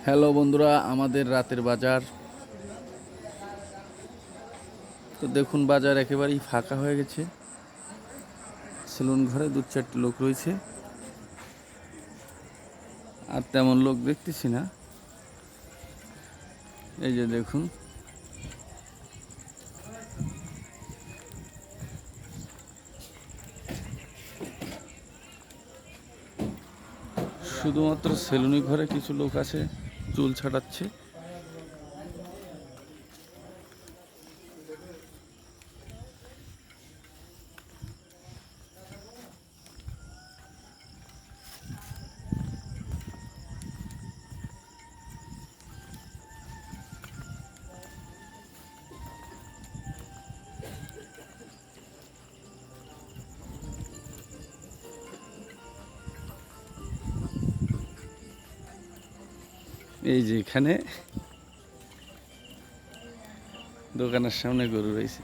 Hello বন্ধুরা, আমাদের রাতের বাজার। তো দেখুন, বাজার একেবারেই ফাঁকা হয়ে গেছে। সেলুন ঘরে দু চারটে লোক রয়েছে। আর তেমন লোক দেখতেছি না। এই যে দেখুন শুধুমাত্র সেলুনি ঘরে কিছু লোক আছে চুল ছাটাচ্ছে এই যে এখানে দোকানের সামনে গরু রয়েছে।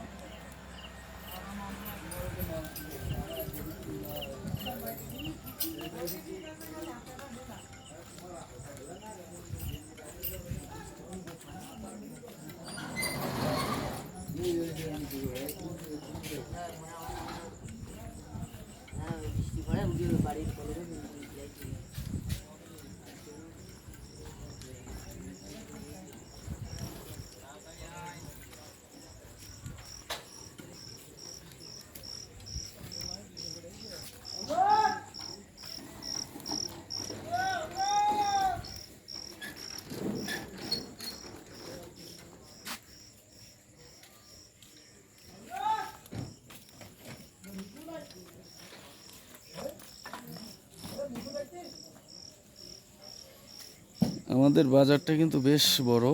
আমাদের বাজারটা কিন্তু বেশ বড়।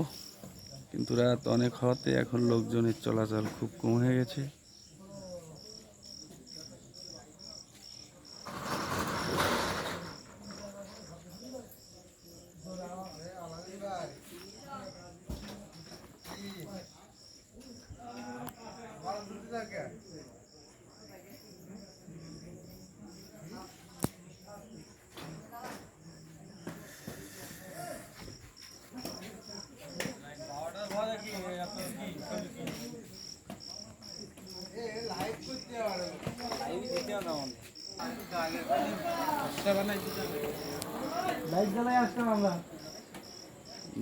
কিন্তু রাত অনেক হওয়াতে এখন লোকজনের চলাচল খুব কম হয়ে গেছে।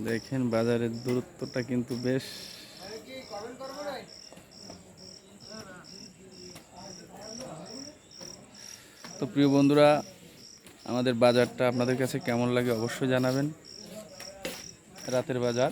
দেখেন বাজারের দূরত্বটা কিন্তু বেশ তো প্রিয় বন্ধুরা, আমাদের বাজারটা আপনাদের কাছে কেমন লাগে অবশ্যই জানাবেন। রাতের বাজার।